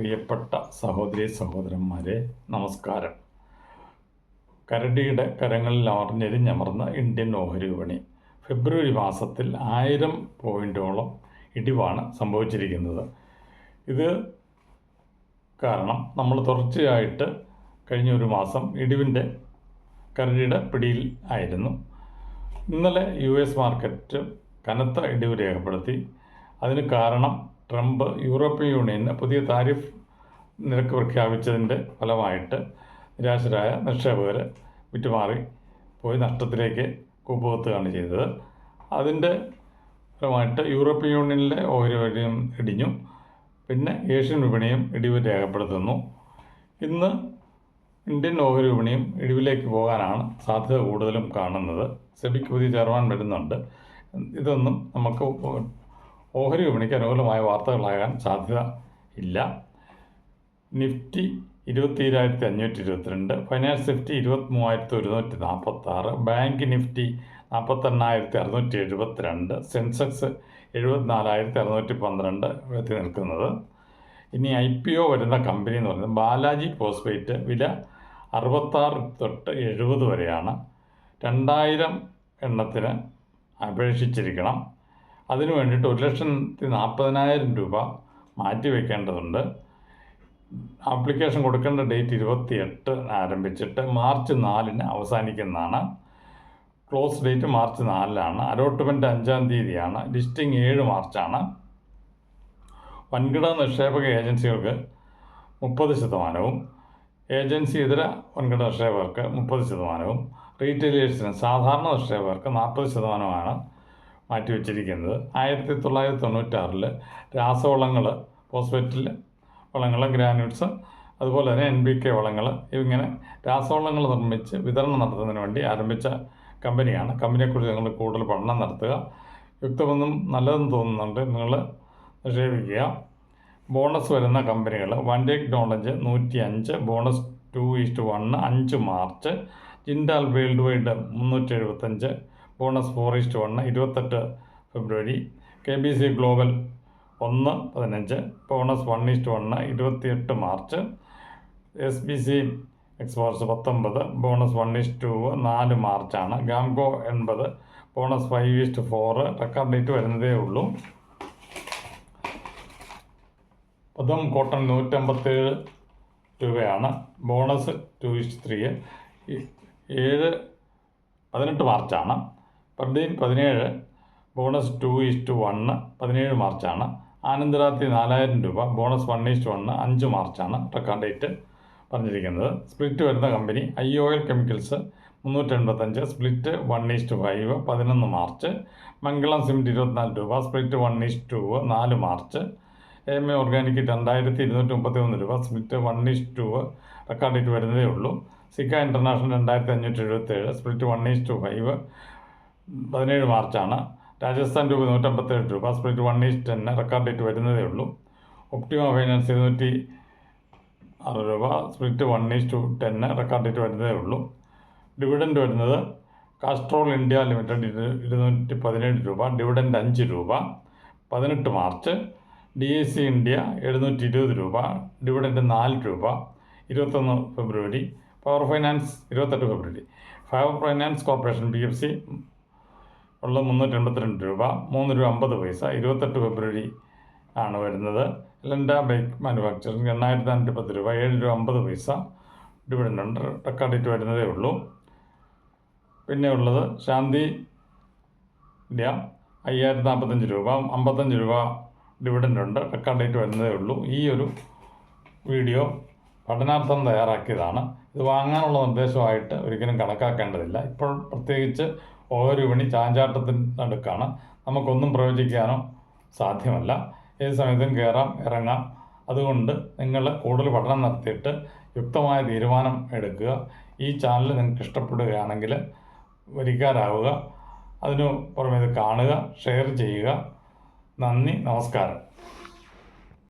പ്രിയപ്പെട്ട സഹോദരി സഹോദരന്മാരെ നമസ്കാരം. കരടിയുടെ കരങ്ങളിൽ അമർഞ്ഞെരിഞ്ഞമർന്ന ഇന്ത്യൻ ഓഹരി വിപണി. ഫെബ്രുവരി മാസത്തിൽ ആയിരം പോയിന്റോളം ഇടിവാണ് സംഭവിച്ചിരിക്കുന്നത്. ഇത് കാരണം നമ്മൾ തുടർച്ചയായിട്ട് കഴിഞ്ഞ ഒരു മാസം ഇടിവിന്റെ കരടിയുടെ പിടിയിൽ ആയിരുന്നു. ഇന്നലെ യു എസ് മാർക്കറ്റ് കനത്ത ഇടിവ് രേഖപ്പെടുത്തി. അതിന് കാരണം ട്രംപ് യൂറോപ്യൻ യൂണിയന് പുതിയ താരിഫ് നിരക്ക് പ്രഖ്യാപിച്ചതിന്റെ ഫലമായിട്ട് നിരാശരായ നിക്ഷേപകർ വിറ്റുമാറി പോയി നഷ്ടത്തിലേക്ക് കൂപ്പുകുത്തുകയാണ് ചെയ്തത്. അതിന്റെ ഫലമായിട്ട് യൂറോപ്യൻ യൂണിയനിലെ ഓഹരി വിപണിയും ഇടിഞ്ഞു. പിന്നെ ഏഷ്യൻ വിപണിയും ഇടിവ് രേഖപ്പെടുത്തുന്നു. ഇന്ന് ഇന്ത്യൻ ഓഹരി വിപണിയും ഇടിവിലേക്ക് പോകാനാണ് സാധ്യത കൂടുതലും കാണുന്നത്. സെബിക്ക് പുതിയ ചെയർമാൻ വരുന്നുണ്ട്. ഇതൊന്നും നമുക്ക് ഓഹരി വിപണിക്ക് അനുകൂലമായ വാർത്തകളാകാൻ സാധ്യത ഇല്ല. നിഫ്റ്റി ഇരുപത്തിരായിരത്തി അഞ്ഞൂറ്റി ഇരുപത്തിരണ്ട് ഫൈനാൻസ് നിഫ്റ്റി ഇരുപത്തി മൂവായിരത്തി ഒരുന്നൂറ്റി നാൽപ്പത്താറ് ബാങ്ക് നിഫ്റ്റി നാൽപ്പത്തെണ്ണായിരത്തി അറുന്നൂറ്റി എഴുപത്തിരണ്ട് സെൻസെക്സ് എഴുപത്തിനാലായിരത്തി അറുന്നൂറ്റി പന്ത്രണ്ട് എത്തി നിൽക്കുന്നത്. ഇനി ഐ പി ഒ വരുന്ന കമ്പനി എന്ന് പറയുന്നത് ബാലാജി ഫോസ്ഫേറ്റ് വില അറുപത്താറ് തൊട്ട് എഴുപത് വരെയാണ്. രണ്ടായിരം എണ്ണത്തിന് അപേക്ഷിച്ചിരിക്കണം. അതിനു വേണ്ടിയിട്ട് ഒരു ലക്ഷത്തി നാൽപ്പതിനായിരം രൂപ മാറ്റി വയ്ക്കേണ്ടതുണ്ട് ആപ്ലിക്കേഷൻ കൊടുക്കേണ്ട ഡേറ്റ് ഇരുപത്തി എട്ട് ആരംഭിച്ചിട്ട് മാർച്ച് നാലിന് അവസാനിക്കുന്നതാണ്. ക്ലോസ് ഡേറ്റ് മാർച്ച് നാലിലാണ്. അലോട്ട്മെന്റ് അഞ്ചാം തീയതിയാണ്. ലിസ്റ്റിംഗ് ഏഴ് മാർച്ചാണ്. വൻകിട നിക്ഷേപക ഏജൻസികൾക്ക് മുപ്പത് ശതമാനവും ഏജൻസി ഇതര വൻകിട നിക്ഷേപകർക്ക് മുപ്പത് ശതമാനവും റീറ്റെയിലേഴ്സിന് സാധാരണ നിക്ഷേപകർക്ക് നാൽപ്പത് ശതമാനമാണ് മാറ്റിവെച്ചിരിക്കുന്നത്. ആയിരത്തി തൊള്ളായിരത്തി തൊണ്ണൂറ്റാറിൽ രാസവളങ്ങൾ ഫോസ്ഫേറ്റിൽ വളങ്ങൾ ഗ്രാനുൾസ് അതുപോലെ തന്നെ എൻ ബി കെ വളങ്ങൾ ഇങ്ങനെ രാസവളങ്ങൾ നിർമ്മിച്ച് വിതരണം നടത്തുന്നതിന് വേണ്ടി ആരംഭിച്ച കമ്പനിയാണ്. കമ്പനിയെക്കുറിച്ച് നിങ്ങൾ കൂടുതൽ പഠനം നടത്തുക. യുക്തമെന്നും നല്ലതെന്ന് തോന്നുന്നുണ്ട്. നിങ്ങൾ നിക്ഷേപിക്കുക. ബോണസ് വരുന്ന കമ്പനികൾ വൺ ടെക്നോളജ് നൂറ്റി അഞ്ച് bonus two is to one അഞ്ച് മാർച്ച് ജിൻഡാൽ വേൾഡ് വൈഡ് മുന്നൂറ്റി എഴുപത്തഞ്ച് bonus four is to one ഇരുപത്തെട്ട് ഫെബ്രുവരി കെ ബി സി ഗ്ലോബൽ ഒന്ന് പതിനഞ്ച് bonus one is to one ഇരുപത്തിയെട്ട് March S B C exports പത്തൊമ്പത് bonus one is to two നാല് മാർച്ചാണ് ഗാംകോ എൺപത് bonus five is to four record date വരുന്നതേ ഉള്ളൂ. പദം കോട്ടൺ നൂറ്റമ്പത്തേഴ് രൂപയാണ് ബോണസ് ടു ഈസ്റ്റ് ത്രീ ഏഴ് പതിനെട്ട് മാർച്ചാണ്. പർദീൻ പതിനേഴ് ബോണസ് ടു ഈസ്റ്റ് വണ്ണ് പതിനേഴ് മാർച്ചാണ് ആനന്ദരാത്രി നാലായിരം രൂപ ബോണസ് വൺ ഈസ്റ്റ് വണ്ണ് അഞ്ച് മാർച്ചാണ് റെക്കോർഡ് ഡേറ്റ് പറഞ്ഞിരിക്കുന്നത്. സ്പ്ലിറ്റ് വരുന്ന company I O L chemicals മുന്നൂറ്റി എൺപത്തഞ്ച് split one is to five പതിനൊന്ന് മാർച്ച് മംഗളം സിമെന്റ് ഇരുപത്തിനാല് രൂപ split one is to two നാല് മാർച്ച് എം എ ഓർഗാനിക് രണ്ടായിരത്തി ഇരുന്നൂറ്റി മുപ്പത്തി ഒന്ന് രൂപ split one is to two record date വരുന്നതേ ഉള്ളൂ. സിക്ക ഇന്റർനാഷണൽ രണ്ടായിരത്തി അഞ്ഞൂറ്റി എഴുപത്തേഴ് സ്പ്ലിറ്റ് വൺ ഈസ്റ്റ് ഫൈവ് പതിനേഴ് മാർച്ചാണ്. രാജസ്ഥാൻ രൂപ നൂറ്റമ്പത്തേഴ് രൂപ. Split one is to ten record date വരുന്നതേ ഉള്ളൂ. ഒപ്റ്റിമ ഫൈനാൻസ് ഇരുന്നൂറ്റി ആറ് രൂപ. Split one is to ten record date വരുന്നതേ ഉള്ളൂ. ഡിവിഡൻഡ് വരുന്നത് കാസ്ട്രോൾ ഇന്ത്യ ലിമിറ്റഡ് ഇരു ഇരുന്നൂറ്റി പതിനേഴ് രൂപ. ഡിവിഡൻഡ് അഞ്ച് രൂപ. പതിനെട്ട് March D A C India എഴുന്നൂറ്റി ഇരുപത് രൂപ. ഡിവിഡൻഡ് നാല് രൂപ. ഇരുപത്തൊന്ന് ഫെബ്രുവരി. പവർ ഫൈനാൻസ് ഇരുപത്തെട്ട് ഫെബ്രുവരി. Power finance corporation P F C ഉള്ള മുന്നൂറ്റി എൺപത്തിരണ്ട് രൂപ മൂന്ന് രൂപ അമ്പത് പൈസ ഇരുപത്തെട്ട് ഫെബ്രുവരി ആണ് വരുന്നത്. ലണ്ട ബൈക്ക് മാനുഫാക്ചറിങ് എണ്ണായിരത്തി നാനൂറ്റി പത്ത് രൂപ ഏഴ് രൂപ അമ്പത് പൈസ ഡിവിഡന്റ് ഉണ്ട് റെക്കോർഡ് ഡേറ്റ് വരുന്നതേ ഉള്ളൂ. പിന്നെ ഉള്ളത് ശാന്തി ഇന്ത്യ അയ്യായിരത്തി നാൽപ്പത്തഞ്ച് രൂപ അമ്പത്തഞ്ച് രൂപ ഡിവിഡന്റ് ഉണ്ട് റെക്കോർഡ് വരുന്നതേ ഉള്ളൂ. ഈ ഒരു വീഡിയോ പഠനാർത്ഥം തയ്യാറാക്കിയതാണ്. ഇത് വാങ്ങാനുള്ള നിർദ്ദേശമായിട്ട് ഒരിക്കലും കണക്കാക്കേണ്ടതില്ല. ഇപ്പോൾ പ്രത്യേകിച്ച് ഓരോ വിപണി ചാഞ്ചാട്ടത്തിന്റെ നടുക്കാണ്. നമുക്കൊന്നും പ്രവചിക്കാനോ സാധ്യമല്ല. ഏത് സമയത്തും കയറാം ഇറങ്ങാം. അതുകൊണ്ട് നിങ്ങൾ കൂടുതൽ പഠനം നടത്തിയിട്ട് യുക്തമായ തീരുമാനം എടുക്കുക. ഈ ചാനൽ നിങ്ങൾക്ക് ഇഷ്ടപ്പെടുകയാണെങ്കിൽ വരിക്കാരാവുക. അതിനു പുറമെ ഇത് കാണുക ഷെയർ ചെയ്യുക. നന്ദി നമസ്കാരം.